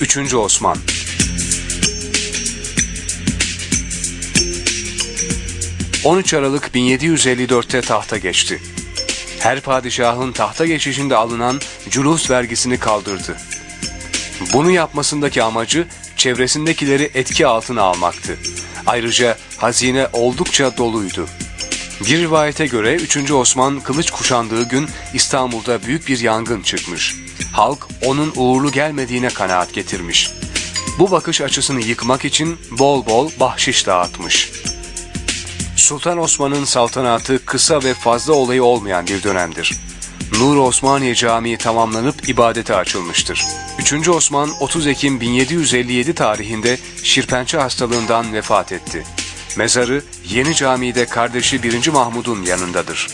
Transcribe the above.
Üçüncü Osman 13 Aralık 1754'te tahta geçti. Her padişahın tahta geçişinde alınan culus vergisini kaldırdı. Bunu yapmasındaki amacı çevresindekileri etki altına almaktı. Ayrıca hazine oldukça doluydu. Bir rivayete göre 3. Osman kılıç kuşandığı gün İstanbul'da büyük bir yangın çıkmış. Halk onun uğurlu gelmediğine kanaat getirmiş. Bu bakış açısını yıkmak için bol bol bahşiş dağıtmış. Sultan Osman'ın saltanatı kısa ve fazla olayı olmayan bir dönemdir. Nur Osmaniye Camii tamamlanıp ibadete açılmıştır. 3. Osman 30 Ekim 1757 tarihinde şirpençe hastalığından vefat etti. Mezarı Yeni Cami'de kardeşi 1. Mahmud'un yanındadır.